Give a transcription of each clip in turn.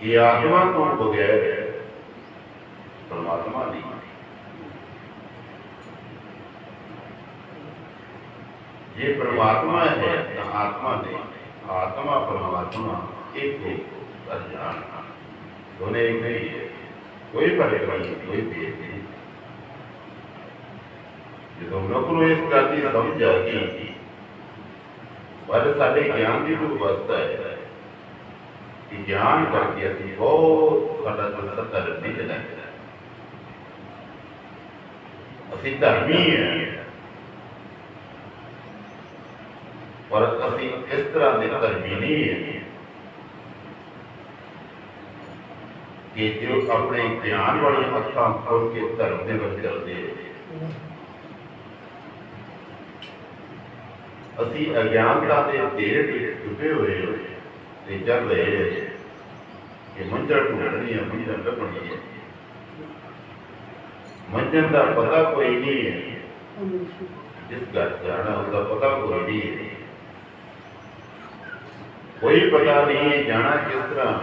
ਇਹ ਆਤਮਾ ਤੋਂ ਬਗੈਰ ਪਰਮਾਤਮਾ ਨਹੀਂ ਜੇ ਪਰਮਾਤਮਾ ਹੈ ਤਾਂ ਆਤਮਾ ਨਹੀਂ ਆਤਮਾ ਪਰਮਾਤਮਾ ਇੱਕ ਹੋ ਅਜਾਨ ਦੋਨੇ ਇੱਕ ਨਹੀਂ ਹੈ ਕੋਈ ਭਲੇ ਨਹੀਂ ਕੋਈ ਭੇਦ ਨਹੀਂ ਜਦੋਂ ਮਨੁੱਖ ਨੂੰ ਇਸ ਗੱਲ ਦੀ ਸਮਝ ਆ ਗਈ ਪਰ ਸਾਡੇ ਗਿਆਨ ਦੀ ਜੋ ਅਵਸਥਾ ਹੈ ਕਿ ਗਿਆਨ ਕਰਕੇ ਅਸੀਂ ਬਹੁਤ ਸਾਡਾ ਦਰਸਤ ਨਹੀਂ ਚਲਾਇਆ ਅਸੀਂ ਧਰਮੀ ਹੈ। ਪਰ ਅਸੀਂ ਇਸ ਤਰ੍ਹਾਂ ਦੇ ਧਰਮੀ ਨਹੀਂ ਹੈ ਕਿ ਜੋ ਆਪਣੇ ਗਿਆਨ ਵਾਲੀਆਂ ਅੱਖਾਂ ਖੋਲ ਕੇ ਧਰਮ ਦੇ ਵਿੱਚ ਚੱਲਦੇ ਹੈ ਅਸੀਂ ਅਗਿਆਨਤਾ ਦੇ ਢੇਰ ਵਿੱਚ ਡੁੱਬੇ ਹੋਏ ਹੋਏ ਤੇ ਚੱਲ ਰਹੇ ਢੂੰਡਣੀ ਹੈ ਮੰਜ਼ਰ ਲੱਭਣੀ ਹੈ ਮੰਜ਼ਰ ਦਾ ਪਤਾ ਕੋਈ ਨਹੀਂ ਹੈ। ਜਿਸ ਘਰ ਜਾਣਾ, ਉਹਦਾ ਪਤਾ ਕੋਈ ਨਹੀਂ ਹੈ। ਕੋਈ ਪਤਾ ਨਹੀਂ ਹੈ ਜਾਣਾ ਕਿਸ ਤਰ੍ਹਾਂ।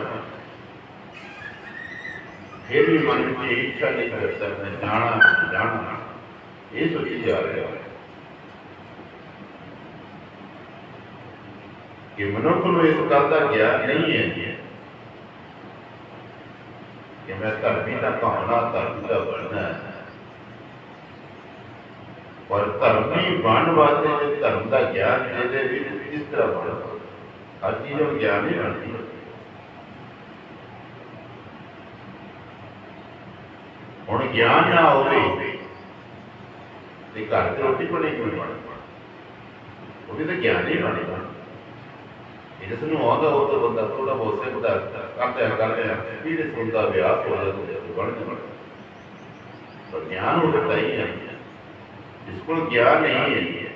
ਫਿਰ ਵੀ ਮਨ ਵਿੱਚ ਇੱਛਾ ਨਹੀਂ ਕਰਦਾ ਮੈਂ ਜਾਣਾ ਜਾਣਾ। ਇਹ ਸੋਚੀ ਜਾ ਰਿਹਾ। ਹੈ ਕਿ ਮਨੁੱਖ ਨੂੰ ਇਸ ਗੱਲ ਦਾ ਗਿਆਨ ਨਹੀਂ ਹੈ ਕਿ ਮੈਂ ਧਰਮੀ ਦਾ ਕਹਾਣਾ ਧਰਮ ਦਾ ਬਣਨਾ ਹੈ। ਪਰ ਧਰਮੀ ਬਣ ਵਾਸਤੇ ਜੇ ਧਰਮ ਦਾ ਗਿਆਨ ਇਹਦੇ ਵਿੱਚ ਇਸ ਤਰ੍ਹਾਂ ਬਣ ਹਰ ਚੀਜ਼ ਨੂੰ ਗਿਆਨ ਨਹੀਂ ਬਣਦੀ ਹੁਣ ਗਿਆਨ ਨਾ ਹੋਵੇ ਤੇ ਘਰ ਤੇ ਰੋਟੀ ਪਾਣੀ ਕਿਉਂ ਨਹੀਂ ਬਣਦੀ? ਉਹ ਵੀ ਤਾਂ ਗਿਆਨ ਨਹੀਂ ਬਣੇਗਾ ਜਿਸਨੂੰ ਆਉਂਦਾ ਉਹ ਤਾਂ ਬੰਦਾ ਥੋੜਾ ਬਹੁਤ ਸਿੱਖਦਾ ਕਰਦੇ ਆ ਕਰਦੇ ਆ ਵੀ ਸੁਣਦਾ ਵਿਆਹ ਹੋ ਜਾਂਦਾ ਬਣ ਜਾਂਦਾ ਪਰ ਗਿਆਨ ਉਹ ਤਾਂ ਹੀ ਹੈ ਜਿਸ ਕੋਲ ਗਿਆਨ ਨਹੀਂ ਹੈ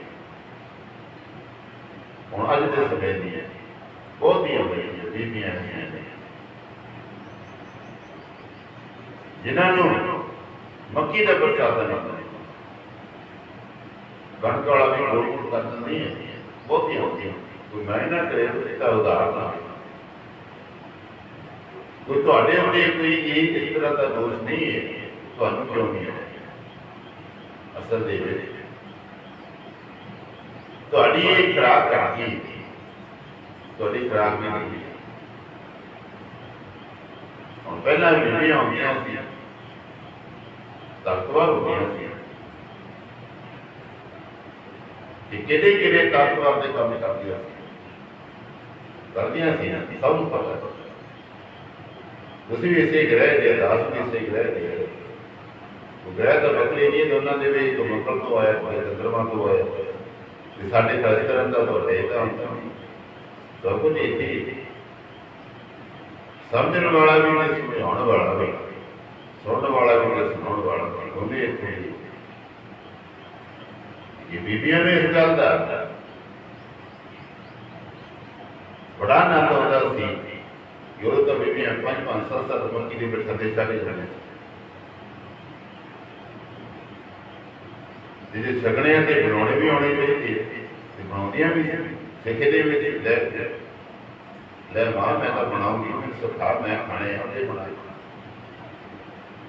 ਹੁਣ ਅੱਜ ਦੇ ਸਮੇਂ ਦੀ ਹੈ ਬਹੁਤੀਆਂ ਬੜੀਆਂ ਬੀਬੀਆਂ ਨੇ ਜਿਨ੍ਹਾਂ ਨੂੰ ਮੱਕੀ ਦਾ ਪ੍ਰਸ਼ਾਦਾ ਨਹੀਂ ਮਿਲਦਾ ਕਣਕ ਵਾਲਾ ਵੀ ਗੋਲ ਕਰ ਦਿੰਦੀ ਹੈ ਬਹੁਤੀਆਂ ਹੁੰਦੀਆਂ ਕੋਈ ਮੈਂ ਨਾ ਕਰੇ ਤਾਂ ਉਦਾਹਰਨ ਨਾ ਕੋਈ ਤੁਹਾਡੇ ਉੱਤੇ ਕੋਈ ਇਹ ਇਸ ਤਰ੍ਹਾਂ ਦਾ ਦੋਸ਼ ਨਹੀਂ ਹੈ, ਤੁਹਾਨੂੰ ਕਿਉਂ ਨਹੀਂ ਹੈ ਅਸਲ ਦੇ ਵਿੱਚ ਤੁਹਾਡੀ ਇਹ ਖਰਾਕ ਕਰਦੀ ਤੁਹਾਡੀ ਖਰਾਕ ਨਹੀਂ ਹੁੰਦੀ ਹੁਣ ਪਹਿਲਾਂ ਬੀਬੀਆਂ ਹੁੰਦੀਆਂ ਸੀ ਤਾਕਤਵਰ ਹੁੰਦੀਆਂ ਸੀ ਕਿ ਕਿਹੜੇ ਕਿਹੜੇ ਤਾਕਤਵਰ ਦੇ ਕੰਮ ਕਰਦੀਆਂ ਸੀ? ਕਰਦੀਆਂ ਸੀ ਨਾ ਸਭ ਨੂੰ ਪਤਾ ਤੁਸੀਂ ਵੀ ਇਸੇ ਗ੍ਰਹਿ ਦੇ ਅਰਦਾਸ ਵੀ ਇਸੇ ਗ੍ਰਹਿ ਦੇ ਉਹ ਗ੍ਰਹਿ ਤਾਂ ਬਦਲੇ ਨਹੀਂ ਦੋਨਾਂ ਦੇ ਵਿੱਚ ਤੋਂ ਮੰਗਲ ਤੋਂ ਆਇਆ ਕੋਈ ਚੰਦਰਮਾ ਤੋਂ ਆਇਆ ਤੇ ਸਾਡੇ ਤਾਂ ਇਸ ਦਾ ਤੁਹਾਡੇ ਤਾਂ ਸਭ ਕੁਝ ਇੱਥੇ ਸਮਝਣ ਵਾਲਾ ਵੀ ਨਹੀਂ ਸਮਝਾਉਣ ਵਾਲਾ ਵੀ ਸੁਣਨ ਵਾਲਾ ਵੀ ਨਹੀਂ ਸੁਣਾਉਣ ਵਾਲਾ ਵੀ ਉਹਨੇ ਇੱਥੇ ਇਹ ਬੀਬੀਆਂ ਨੇ ਇਸ ਗੱਲ ਦਾ ਬੜਾ ਆਨੰਦ ਆਉਂਦਾ ਸੀ ਕਿ ਉਹ ਤਾਂ ਬੀਬੀਆਂ ਪੰਜ ਪੰਜ ਸੱਤ ਸੱਤ ਮੱਕੀ ਦੇ ਬਿਠਾਦੇ ਚਲੇ ਜਾਂਦੇ ਸੀ। ਜਿਹਦੇ ਛਗਣਿਆਂ ਤੇ ਬਣਾਉਣੇ ਵੀ ਆਉਣੇ ਚਾਹੀਦੇ ਤੇ ਬਣਾਉਂਦੀਆਂ ਵੀ ਸਿੱਖੇ ਦੇ ਵਿੱਚ ਲੈ ਲੈ। ਮਾਂ, ਮੈਂ ਤਾਂ ਬਣਾਉਂਗੀ, ਮੈਨੂੰ ਸਿਖਾ, ਮੈਂ ਖਾਣੇ ਆ ਬਣਾਏ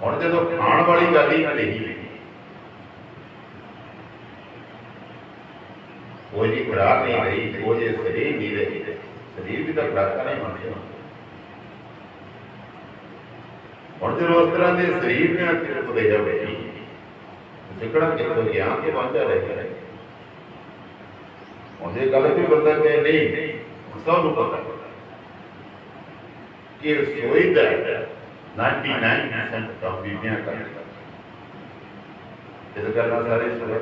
ਹੁਣ ਜਦੋਂ ਖਾਣ ਵਾਲੀ ਗੱਲ ਹੀ ਨਹੀਂ ਉਹ ਖੁਰਾਕ ਨਹੀਂ ਰਹੀ ਉਹ ਸਰੀਰ ਨਹੀਂ ਰਹੀ। ਸਰੀਰ ਵੀ ਤਾਂ ਖੁਰਾਕਾਂ ਨਹੀਂ ਬਣਦੀਆਂ ਹੁਣ। ਜਦੋਂ ਉਸ ਤਰ੍ਹਾਂ ਦੇ ਸਰੀਰ ਨੇ ਅੰਤਿਮ ਤੁਰੇ ਜਾਵੇ ਸਿੱਖਣਾ ਕਿੱਥੋਂ ਗਿਆਨ ਕੇ ਵਾਂਝਾ ਰਹਿ ਗਿਆ। ਉਹਦੇ ਗੱਲ ਵੀ ਬੰਦਾ ਕਹੇ, ਨਹੀਂ ਸਭ ਨੂੰ ਪਤਾ ਕਿ ਰਸੋਈ ਦਾ 99% ਕੰਮ ਬੀਬੀਆਂ ਕਰਦੀਆਂ ਇਸ ਗੱਲਾਂ ਸਾਰੇ ਸੁਣੋ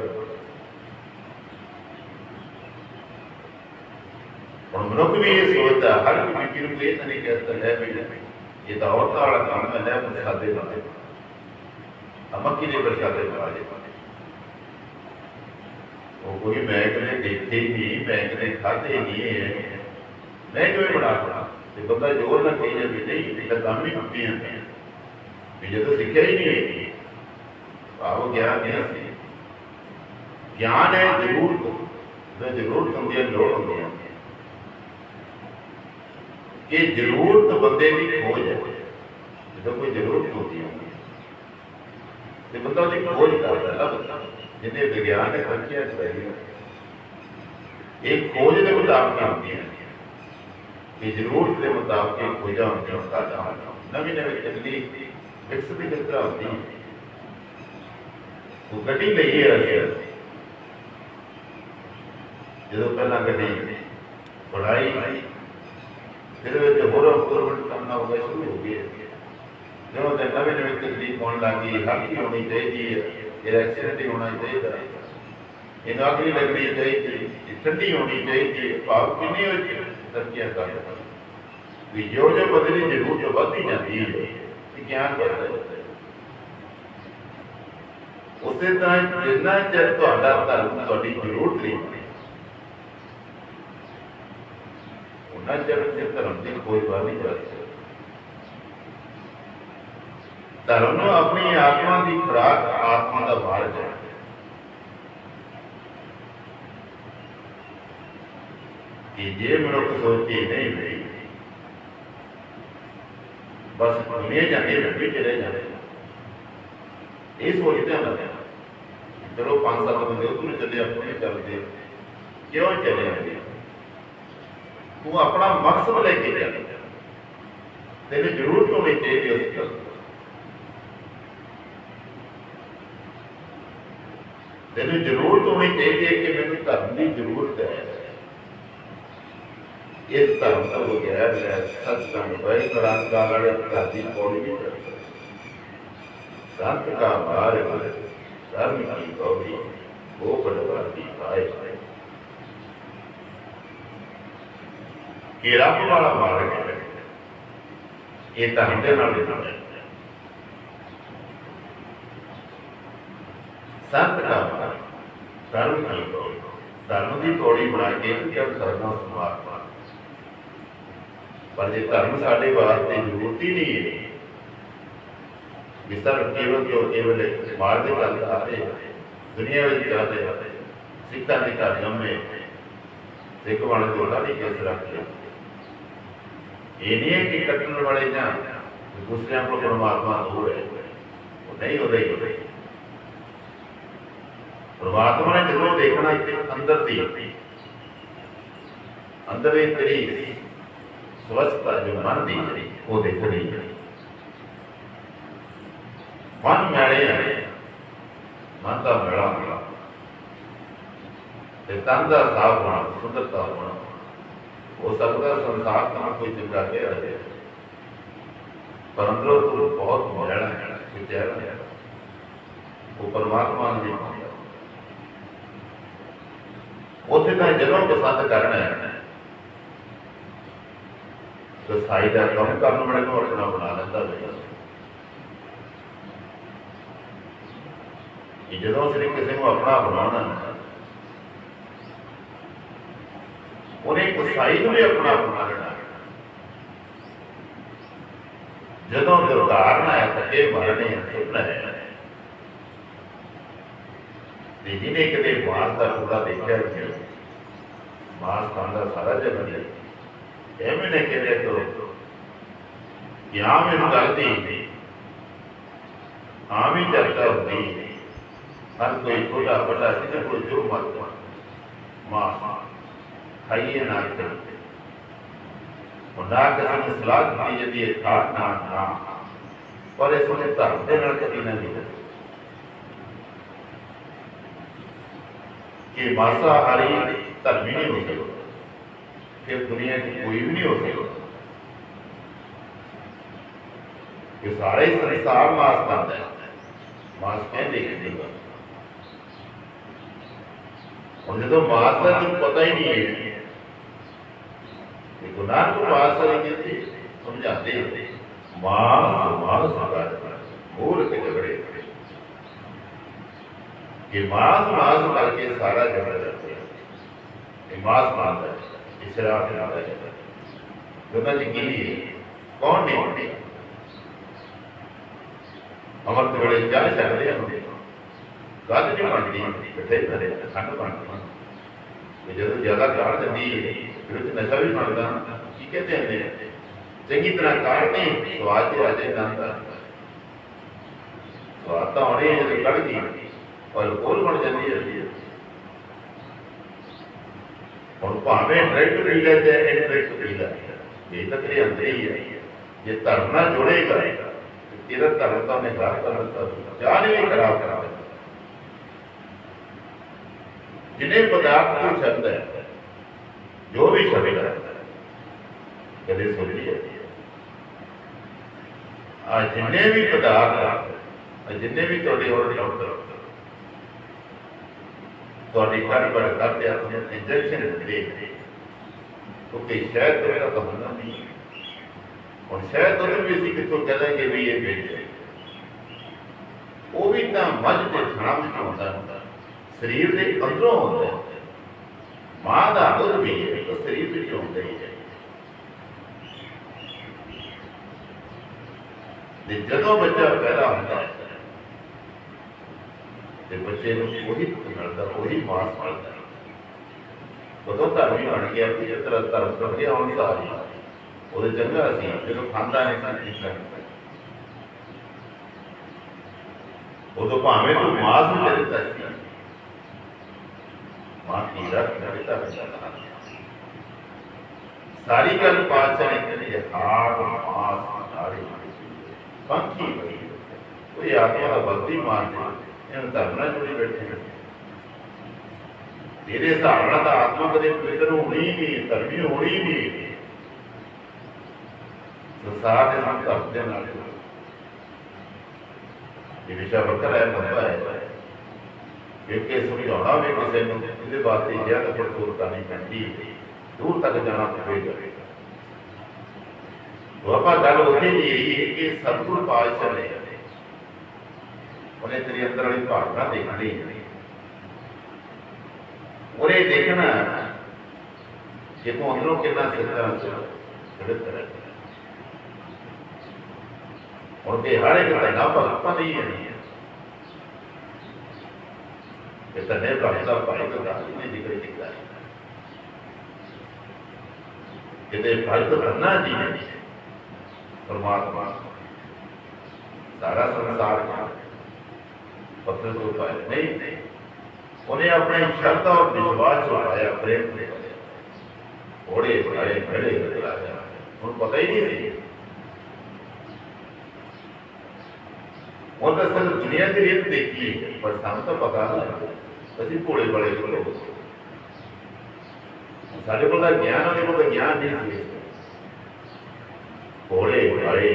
ਹੁਣ ਮਨੁੱਖ ਵੀ ਇਹ ਸੋਚਦਾ, ਹਰ ਕੋਈ ਬੀਬੀ ਨੂੰ ਇਹ ਤਾਂ ਨਹੀਂ ਕਹਿੰਦਾ ਲੈ ਵੀ ਇਹ ਤਾਂ ਔਰਤਾਂ ਵਾਲਾ ਕੰਮ ਹੈ, ਲੈ ਪ੍ਰਸ਼ਾਦੇ ਬਣਾਏ ਅਮੱਕੀ ਦੇ ਪ੍ਰਸ਼ਾਦੇ ਬਣਾਏ ਉਹ ਕੋਈ ਮੈਂ ਕਦੇ ਦੇਖੇ ਨਹੀਂ, ਮੈਂ ਕਦੇ ਖਾਧੇ ਨਹੀਂ ਹੈ ਮੈਂ ਕਿਵੇਂ ਬਣਾ ਬਣਾ? ਤੇ ਬੰਦਾ ਜੋਰ ਨਾ ਕਹੀ ਜਾਂਦੀ, ਨਹੀਂ, ਇਹ ਤਾਂ ਕੰਮ ਹੀ ਹੁੰਦੀਆਂ ਵੀ ਜਦੋਂ ਸਿੱਖਿਆ ਹੀ ਨਹੀਂ ਆਹੋ ਗਿਆਨ ਨਹੀਂ ਸੀ ਗਿਆਨ ਹੈ ਜ਼ਰੂਰ ਤੋਂ। ਜ਼ਰੂਰ ਹੁੰਦੀ ਹੈ ਲੋੜ ਹੁੰਦੀ ਹੈ ਕਿ ਜ਼ਰੂਰਤ ਬੰਦੇ ਦੀ ਖੋਜ ਹੈ। ਜਦੋਂ ਕੋਈ ਜ਼ਰੂਰਤ ਹੁੰਦੀ ਹੈ। ਤੇ ਬੰਦਾ ਉਹਦੀ ਖੋਜ ਕਰਦਾ ਲੱਭਦਾ ਜਿਹਦੇ ਵਿਗਿਆਨ ਨੇ ਖਰਚਿਆ ਕਰੀ ਇਹ ਖੋਜ ਦੇ ਮੁਤਾਬਕ ਹੁੰਦੀ ਹੈ। ਕਿ ਜ਼ਰੂਰਤ ਦੇ ਮੁਤਾਬਕ ਖੋਜਾਂ ਹੁੰਦੀਆਂ ਸਾਡਾ ਨਵੀਂ ਨਵੀਂ ਤਕਨੀਕ ਵਿਕਸਿਤ ਕਿਸ ਹੁੰਦੀ ਹੈ। ਉਹ ਗੱਡੀ ਲਈ ਹੈ ਜਦੋਂ ਪਹਿਲਾਂ ਗੱਡੀ ਬਣਾਈ ਇਹਦੇ ਵਿੱਚ ਹੋਰ ਹੋਰ ਕਰਨਾ ਹੋ ਸ਼ੁਰੂ ਹੋ ਗਿਆ। ਜਦੋਂ ਤੇ ਨਵੇਂ ਨਵੇਂ ਤਕਨੀਕ ਹੋਣ ਲੱਗੀ ਹੱਕੀ ਹੋਣੀ ਚਾਹੀਦੀ ਹੈ ਇਹਦਾ ਐਕਸੀਡੈਂਟ ਹੋਣਾ ਚਾਹੀਦਾ। ਇਹ ਨੌਕਰੀ ਲੱਗਣੀ ਚਾਹੀਦੀ ਠੰਡੀ ਹੋਣੀ ਚਾਹੀਦੀ ਭਾਵ ਕਿੰਨੀ ਵਿੱਚ ਤਰੱਕੀਆਂ ਕਰ ਵੀ ਜੋ ਜੋ ਬਦਲੀ ਜ਼ਰੂਰਤ ਵੱਧਦੀ ਜਾਂਦੀ ਹੈ। ਕਿ ਗਿਆਨ ਕਰਦਾ ਉਸੇ ਤਰ੍ਹਾਂ ਜਿੰਨਾ ਚਿਰ ਤੁਹਾਡਾ ਧਰਮ ਤੁਹਾਡੀ ਜ਼ਰੂਰਤ ਨਹੀਂ ਉਹਨਾਂ ਚਿਰ ਤੁਸੀਂ ਧਰਮ ਦੀ ਕੋਈ ਵਾਰ ਨਹੀਂ ਕਰ ਸਕਦੇ। ਧਰਮ ਨੂੰ ਆਪਣੀ ਆਤਮਾ ਦੀ ਖੁਰਾਕ ਆਤਮਾ ਦਾ ਮਾਰਗ ਹੈ ਕਿ ਜੇ ਮਨੁੱਖ ਸੋਚੇ ਨਹੀਂ ਨਹੀਂ ਬਸ ਦੁਨੀਆ ਜਾਂਦੇ ਰਹਿੰਦੇ ਚਲੇ ਜਾਂਦੇ ਇਹ ਸੋਚਦੇ ਹਾਂ ਚਲੋ ਪੰਜ ਸੱਤ ਬੰਦੇ ਉਧਰ ਚੱਲੇ, ਆਪਣੇ ਚੱਲਦੇ ਕਿਉਂ ਚੱਲੇ ਤੂੰ ਆਪਣਾ ਮਕਸਦ ਲੈ ਕੇ ਚੱਲ ਤੈਨੂੰ ਜ਼ਰੂਰਤ ਹੋਣੀ ਚਾਹੀਦੀ ਉਸ ਗੱਲ ਦੀ। ਤੈਨੂੰ ਜ਼ਰੂਰਤ ਹੋਣੀ ਚਾਹੀਦੀ ਹੈ ਕਿ ਮੈਨੂੰ ਧਰਮ ਦੀ ਜ਼ਰੂਰਤ ਹੈ। ਇਸ ਧਰਮ ਤੋਂ ਬਗੈਰ ਮੈਂ ਸਤਸੰਗ ਬਈ ਕਰਾਂ ਗਾਲੜ ਘਰ ਦੀ ਪੌੜੀ ਵੀ ਚੜ ਸੰਤ ਕਾ ਮਾਰਗ ਧਰਮ ਕੀ ਪੌੜੀ ਉਹ ਬੜਵਾਦੀ ਪਾਏ ਇਹ ਰੱਬ ਵਾਲਾ ਮਾਰਗ ਹੈ ਇਹ ਧਰਮ ਦੇ ਨਾਲ ਜੁੜਿਆ ਹੈ ਸੰਤ ਕਾ ਧਰਮ ਕੀ ਧਰਮ ਦੀ ਪੌੜੀ ਬਣਾ ਕੇ ਜਦ ਕਰਨਾ ਸਮਾਪਤ ਪਰ ਜੇ ਧਰਮ ਸਾਡੇ ਵਾਸਤੇ ਜ਼ਰੂਰਤ ਹੀ ਨਹੀਂ ਹੈ ਵਿਸਰ ਕੇਵਲ ਤੋਂ ਕੇਵਲ ਮਾਰਗ ਦੇ ਚੱਲਦਾ ਆ। ਦੁਨੀਆ ਵਿੱਚ ਚੱਲਦੇ ਸਿੱਖਾਂ ਦੇ ਘਰ ਜੰਮੇ ਸਿੱਖ ਬਣ ਕੇ ਉਹਨਾਂ ਦੀ ਕਿਸ ਰੱਖ ਲਿਆ ਇਹ ਨਹੀਂ ਹੈ ਕਿ ਕੱਟਣ ਵਾਲੇ ਜਾਂ ਦੂਸਰਿਆਂ ਕੋਲ ਪਰਮਾਤਮਾ ਦੂਰ ਹੈ ਉਹ ਨਹੀਂ ਉਹਦੇ ਹੀ ਉਹਦੇ ਪਰਮਾਤਮਾ ਨੇ ਜਦੋਂ ਦੇਖਣਾ ਇੱਥੇ ਅੰਦਰ ਦੀ। ਅੰਦਰ ਇਹ ਤੇਰੀ ਸਵਸਥਤਾ ਜੋ ਮਨ ਦੀ ਜਿਹੜੀ ਉਹ ਦੇਖਣੀ ਹੈ। ਮਨ ਮੈਲੇ ਹੈ ਮਨ ਦਾ ਮੈਲਾ। ਹੋਣਾ ਤੇ ਤਨ ਦਾ ਸਾਫ਼ ਹੋਣਾ ਸੁੰਦਰਤਾ ਹੋਣਾ। ਉਹ ਸਭ ਦਾ ਸੰਸਾਰ ਤਾਂ ਕੋਈ ਚੰਗਾ ਕੇ ਰਹੇ ਪਰ ਅੰਦਰੋਂ ਤੋਂ ਬਹੁਤ ਮੈਲਾ ਹੈ ਕਿ ਚਿਹਰਾ ਹੈ ਉੱਥੇ ਤਾਂ ਜਦੋਂ ਪਸੰਦ ਕਰਨਾ ਹੈ। ਰਸਾਈ ਦਾ ਕੰਮ ਕਰਨ ਵਾਲੇ ਨੂੰ ਆਪਣਾ ਬਣਾ ਲੈਂਦਾ ਵੇ ਕਿ ਜਦੋਂ ਅਸੀਂ ਕਿਸੇ ਨੂੰ ਆਪਣਾ ਬਣਾਉਣਾ ਹੈ, ਉਹਨੇ ਕਸਾਈ ਨੂੰ ਵੀ ਆਪਣਾ ਬਣਾ ਲੈਣਾ। ਜਦੋਂ ਦੁਰਧਾਰਨਾ ਹੈ ਤਾਂ ਇਹ ਮਰਨੇ ਸੁਪਨਾ ਹੈ ਤੇ ਜਿਹਨੇ ਕਦੇ ਮਾਸ ਦਾ ਟੁਕੜਾ ਦੇਖਿਆ ਨਹੀਂ, ਮਾਸ ਖਾਂਦਾ ਸਾਰਾ ਜਗਤ ਹੈ ਐਵੇਂ ਨੇ ਕਿਹਾ ਤੋ ਯਾ ਮੈਨੂੰ ਗਲਤੀ ਆਵੀ ਚਰਚਾ ਹੁੰਦੀ ਹਰ ਕੋਈ ਛੋਟਾ ਵੱਡਾ ਜਿਹਦੇ ਕੋਲ ਜੋ ਮਤ ਮਾਂ ਖਾਈਏ ਨਾ ਕਰੀਏ ਉਹ ਨਾ ਕਿਸੇ ਸਲਾਹ ਦਿੱਤੀ ਜਾਂਦੀ ਹੈ ਖਾ ਨਾ ਨਾ। ਪਰ ਇਸ ਨੂੰ ਧਰਮ ਦੇ ਨਾਲ ਕਦੀ ਨਾ ਨਹੀਂ ਕਿ ਮਾਸਾ ਧਰਮੀ ਨਹੀਂ ਹੋ ਸਕਦਾ। ਫਿਰ ਦੁਨੀਆ 'ਚ ਕੋਈ ਵੀ ਨਹੀਂ ਹੋ ਸਕਦਾ। ਇਹ ਸਾਰੇ ਸੰਸਾਰ ਮਾਸ ਖਾਂਦਾ ਹੈ। ਮਾਸ ਕਹਿੰਦੇ ਕਿ ਹੁਣ ਜਦੋਂ ਮਾਸ ਦਾ ਤੁਹਾਨੂੰ ਪਤਾ ਹੀ ਨਹੀਂ ਹੈ ਇਹ ਗੁਨਾਹ ਤੋਂ ਮਾਸ ਵਾਲੀ ਕਹਿੰਦੇ ਸਮਝਾਉਂਦੇ ਹੁੰਦੇ। ਮਾਸ ਮਾਸ ਸਕਾਰ ਮੂਲ ਕੇ ਝਗੜੇ ਕਿ ਮਾਸ ਮਾਸ ਕਰਕੇ ਸਾਰਾ ਝਗੜਾ ਜਾਂਦਾ ਹੈ ਇਹ ਮਾਸ ਮਾਰਦਾ ਹੈ ਇਸ ਰਾਹ ਤੇ ਆਦਾ ਹੈ ਦੋਨਾਂ ਚ ਕੀ ਹੈ ਕੌਣ ਨਹੀਂ ਹੁੰਦੀ ਅਮਰਤ ਵੇਲੇ ਚਾਹ ਛਕਦੇ ਗੱਲ ਨਹੀਂ ਬਣਦੀ ਕਿੱਥੇ ਧਰੇ ਖੰਡ ਬਣਦੀ ਜਦੋਂ ਜ਼ਿਆਦਾ ਗਾੜ ਦਿੰਦੀ ਹੈ ਨਸ਼ਾ ਵੀ ਬਣਦਾ ਕੀ ਕਹਿੰਦੇ ਹੁੰਦੇ ਆ, ਚੰਗੀ ਤਰ੍ਹਾਂ ਕਾੜਨੀ, ਸਵਾਦ ਤੇ ਅਜੇ ਨੰਦ ਆ। ਸਵਾਦ ਤਾਂ ਹੋਣੀ ਹੈ ਕੜ ਗਈ ਪਰ ਕੋਲ ਬਣ ਜਾਂਦੀ ਹੈ ਹੁਣ ਭਾਵੇਂ ਡਾਇਰੈਕਟ ਪੀ ਲੈ ਤੇ ਇਨਡਾਇਰੈਕਟ ਪੀ ਲੈ ਇਹ ਤਾਂ ਤੇਰੇ ਅੰਦਰ ਹੀ ਹੈ ਜੇ ਧਰਮ ਨਾਲ ਜੁੜੇਗਾ ਤੇ ਤੇਰਾ ਧਰਮ ਤਾਂ ਨੇ ਖਰਾਬ ਕਰ ਦਿੱਤਾ ਚਾਹ ਨਹੀਂ ਖਰਾਬ ਕਰਾ ਦਿੱਤਾ ਜਿਨੇ ਪਦਾਰਥ ਨੂੰ ਛੱਡਦਾ ਹੈ ਜੋ ਵੀ ਛੱਡਦਾ ਕਦੇ ਸੋਚੀ ਹੈ ਆ ਜਿੰਨੇ ਵੀ ਪਦਾਰਥ ਆ ਜਿੰਨੇ ਵੀ ਤੁਹਾਡੇ ਹੋਰ ਡਾਕਟਰ ਤੁਹਾਡੀ ਘਰ ਪਰ ਕਰਦੇ ਆ ਤੁਹਾਨੂੰ ਇੰਜੈਕਸ਼ਨ ਦੇ ਉਹ ਕਿ ਸ਼ਾਇਦ ਤੁਹਾਡਾ ਤਾਂ ਹੁੰਦਾ ਨਹੀਂ ਹੁਣ ਸ਼ਾਇਦ ਉਹ ਵੀ ਅਸੀਂ ਕਿੱਥੋਂ ਕਹਾਂਗੇ ਵੀ ਇਹ ਵੇਚ ਹੈ ਉਹ ਵੀ ਤਾਂ ਮੱਝ ਦੇ ਥਣਾ ਵਿੱਚ ਹੁੰਦਾ ਹੁੰਦਾ ਸਰੀਰ ਦੇ ਅੰਦਰੋਂ ਹੁੰਦਾ ਹੈ। ਮਾਂ ਦਾ ਦੁੱਧ ਵੀ ਤੇ ਜਦੋਂ ਬੱਚਾ ਪੈਦਾ ਹੁੰਦਾ ਹੈ, ਤੇ ਬੱਚੇ ਨੂੰ ਉਹੀ ਮਿਲਦਾ, ਉਹੀ ਮਾਸ ਮਿਲਦਾ। ਉਦੋਂ ਧਰਮੀ ਬਣ ਗਿਆ ਕਿ ਇਸ ਤਰ੍ਹਾਂ ਧਰਮ ਬਣ ਗਿਆ ਹੁਣ ਸਾਰੀ ਉਹਦੇ ਚੰਗਾ ਸੀ ਜਦੋਂ ਖਾਂਦਾ ਨਹੀਂ ਸੀ ਠੀਕ ਉਦੋਂ ਭਾਵੇਂ ਤੂੰ ਮਾਸ ਨੂੰ ਚਲਦਾ ਸੀ। ਮਾਂ ਕੀ ਰੱਖ ਕਰਤਾ ਬਚਾ ਸਾਰੀ ਗੱਲ ਪਾਤਸ਼ਾਹ ਨੇ ਕਹਿੰਦੇ ਹਾਰ ਮਾਸ ਨਾੜੀ ਪੰਖੀ ਬਈ ਕੋਈ ਆਤਮਾ ਦਾ ਬਸਤੀ ਮਾਰਦੇ। ਇਹਨੂੰ ਧਰਮ ਨਾਲ ਜੁੜੀ ਬੈਠੇ ਨੇ। ਤੇਰੇ ਹਿਸਾਬ ਨਾਲ ਤਾਂ ਆਤਮਾ ਕਦੇ ਪਵਿੱਤਰ ਹੋਣੀ ਨਹੀਂ, ਧਰਮੀ ਹੋਣੀ ਹੀ ਨਹੀਂ। ਸੰਸਾਰ ਦੇ ਨਾਲ ਧਰਮ ਦੇ ਨਾਲ ਇਹ ਵਿਸ਼ਾ ਵੱਖਰਾ ਹੈ ਬੰਦਾ ਹੈ। ਕਿਉਂਕਿ ਸਮਝਾਉਣਾ ਵੀ ਕਿਸੇ ਨੂੰ, ਇਹਦੇ ਵਾਸਤੇ ਜ਼ਿਆਦਾ ਪੜਤੂਰ ਕਰਨੀ ਪੈਂਦੀ ਦੂਰ ਤੱਕ ਜਾਣਾ ਪਵੇਗਾ ਉਹ ਆਪਾਂ ਗੱਲ ਉੱਥੇ ਜੀ ਇਹੀ ਹੈ ਕਿ ਸਤਿਗੁਰ ਪਾਤਸ਼ਾਹ ਨੇ ਉਹਨੇ ਤੇਰੀ ਅੰਦਰ ਵਾਲੀ ਭਾਵਨਾ ਦੇਖਣੀ ਉਹਨੇ ਦੇਖਣਾ ਕਿ ਤੂੰ ਅੰਦਰੋਂ ਕਿੰਨਾ ਸਿੱਧਾ ਸਿੱਧ ਤਰ੍ਹਾਂ ਹੁਣ ਤੇ ਹਰ ਇੱਕ ਦਾ ਨਾ ਭਗਤ ਨਹੀਂ ਹੈ। ਕਿ ਤਨੇ ਭਗਤ ਦਾ ਭਾਈ ਦਾ ਨਹੀਂ ਜ਼ਿਕਰ ਕੀਤਾ ਹੈ ਕਿਤੇ ਭਗਤ ਬੰਨਾ ਜੀ ਨੇ ਪਰਮਾਤਮਾ ਸਾਰਾ ਸੰਸਾਰ ਪੱਥਰ ਤੋਂ ਪਾਇਆ ਨਹੀਂ ਨਹੀਂ ਉਹਨੇ ਆਪਣੇ ਸ਼ਰਧਾ ਔਰ ਵਿਸ਼ਵਾਸ ਨੂੰ ਪਾਇਆ ਪ੍ਰੇਮ ਨੇ ਘੋੜੇ ਬਣਾਏ ਘੜੇ ਬਦਲਾਇਆ ਹੁਣ ਪਤਾ ਹੀ ਨਹੀਂ ਸੀ ਉਹ ਤਾਂ ਸਿਰਫ ਦੁਨੀਆ ਦੀ ਰੀਤ ਦੇਖੀ ਹੈ, ਅਸੀਂ ਭੋਲੇ ਬੜੇ ਲੋਕ ਸਾਡੇ ਕੋਲ ਤਾਂ ਗਿਆਨ ਉਹਦੇ ਕੋਲ ਤਾਂ ਗਿਆਨ ਨਹੀਂ ਸੀ। ਘੋੜੇ ਬਣਾਏ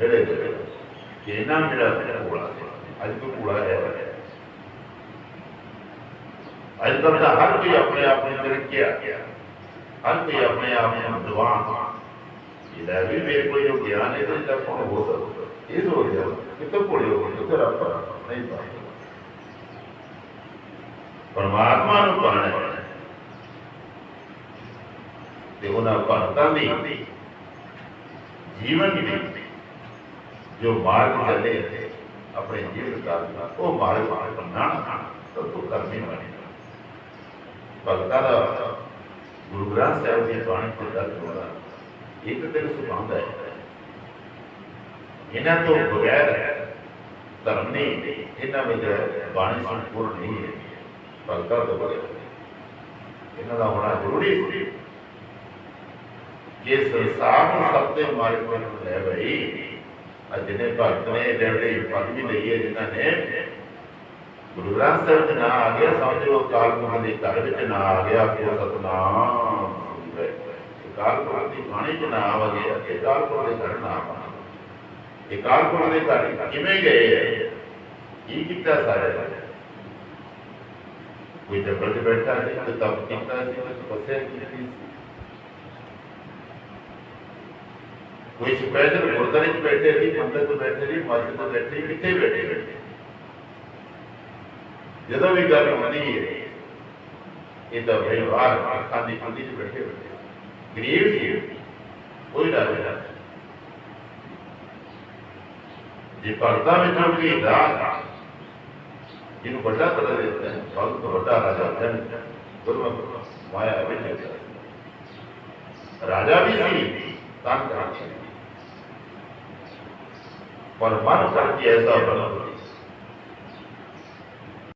ਘੜੇ ਬਦਲਾਏ ਮੇਰਾ ਘੋੜਾ ਅੱਜ ਕੋਈ ਘੋੜਾ ਹੈ ਅੱਜ ਕੱਲ੍ਹ ਤਾਂ ਹਰ ਕੋਈ ਆਪਣੇ ਆਪ ਨੂੰ ਤਰੱਕਿਆ ਗਿਆ। ਹਰ ਕੋਈ ਆਪਣੇ ਆਪ ਨੂੰ ਵਿਦਵਾਨ। ਇਹਦਾ ਵੀ ਮੇਰੇ ਕੋਲ ਜੋ ਗਿਆਨ ਹੈ ਤੇ ਤਾਂ ਹੋ ਸਕਦਾ? ਇਹ ਸੋਚ ਰਿਹਾ ਕਿਤੋਂ ਕੋਲੇ ਹੋ ਗਏ? ਉੱਥੇ ਰੱਬ ਨਹੀਂ ਪਾਉਂਦਾ ਪਰਮਾਤਮਾ ਨੂੰ ਪਾਣਾ ਹੈ। ਤੇ ਉਹਨਾਂ ਭਗਤਾਂ ਦੀ ਜੀਵਨ ਦੀ ਜੋ ਮਾਰਗ ਚੱਲੇ ਆਪਣੇ ਜੀਵਨ ਦਾ ਉਹ ਮਾਰਗ ਬੰਨਾ ਤਾਂ ਤੂੰ ਕਰਨੀ ਵਾਲੀ ਭਗਤਾਂ ਦਾ ਗੁਰੂ ਗ੍ਰੰਥ ਸਾਹਿਬ ਦੀ ਬਾਣੀ ਤੇ ਦਰਜ ਹੋਣਾ ਇੱਕ ਤੈਨੂੰ ਸੁਭਾਉਂਦਾ ਹੈ। ਇਹਨਾਂ ਤੋਂ ਬਗੈਰ ਧਰਮ ਨਹੀਂ, ਇਹਨਾਂ ਵਿੱਚ ਬਾਣੀ ਸੰਪੂਰਨ ਨਹੀਂ ਹੈ। ਭਗਤਾਂ ਤੋਂ ਬਗੈਰ ਇਹਨਾਂ ਦਾ ਹੋਣਾ ਜ਼ਰੂਰੀ ਸੀ। ਕਿ ਸੰਸਾਰ ਨੂੰ ਸਭ ਦੇ ਮਾਰਗ ਪਰ ਲੈ ਬਈ ਅੱਜ ਜਿਹਨੇ ਭਗਤ ਨੇ ਜਿਹੜੇ ਪਦਵੀ ਲਈ ਹੈ ਜਿਨ੍ਹਾਂ ਨੇ, ਗੁਰੂ ਗ੍ਰੰਥ ਸਾਹਿਬ ਚ ਨਾ ਆ ਗਿਆ, ਸਮਝੋ ਕਾਲ ਪੁਰਖ ਦੇ ਘਰ ਵਿੱਚ ਨਾ ਆ ਗਿਆ ਕੋ ਸਤਨਾਮ ਕਾਲ ਪੁਰਖ ਦੀ ਬਾਣੀ ਚ ਨਾ ਆ ਗਿਆ ਤੇ ਕਾਲ ਪੁਰਖ ਦੇ ਘਰ ਨਾ ਆ ਇਹ ਕਾਲ ਪੁਰਖ ਦੇ ਘਰ ਕਿਵੇਂ ਗਏ? ਹੈ ਕੀ ਕੀਤਾ ਸਾਰੇ ਕੋਈ ਜਬਰ ਤੇ ਬੈਠਾ ਸੀ ਤੇ ਤਪ ਕੀਤਾ ਕੋਈ ਸਪੈਸ਼ਲ ਗੁਰਦਾਰੇ ਚ ਬੈਠੇ ਸੀ ਮੰਦਰ ਤੋਂ ਬੈਠੇ ਸੀ ਮਸਜਿਦ ਤੋਂ ਬੈਠੇ ਕਿੱਥੇ ਬੈਠੇ ਜਦੋਂ ਵੀ ਗੱਲ ਹੁੰਦੀ ਹੈ ਇਹ ਤਾਂ ਭਾਈ ਅੱਖਾਂ ਦੀ ਖੁੱਲੀ ਚ ਬੈਠੇ ਬੈਠੇ ਗਰੀਬ ਸੀ ਕੋਈ ਡਰ ਨਹੀਂ ਜੇ ਭਗਤਾਂ ਵਿੱਚੋਂ ਵੀ ਰਾਜ ਜਿਹਨੂੰ ਵੱਡਾ ਕਰ ਦਿੱਤਾ ਹੈ ਸਭ ਤੋਂ ਵੱਡਾ ਰਾਜਾ ਜਨ ਗੁਰਮੁਖ ਮਾਇਆ ਵਿੱਚ ਰਾਜਾ ਵੀ ਸੀ ਤਨ ਕਰਾਂ ਪਰ ਮਨ ਕਰਕੇ ਐਸਾ ਬਣਾ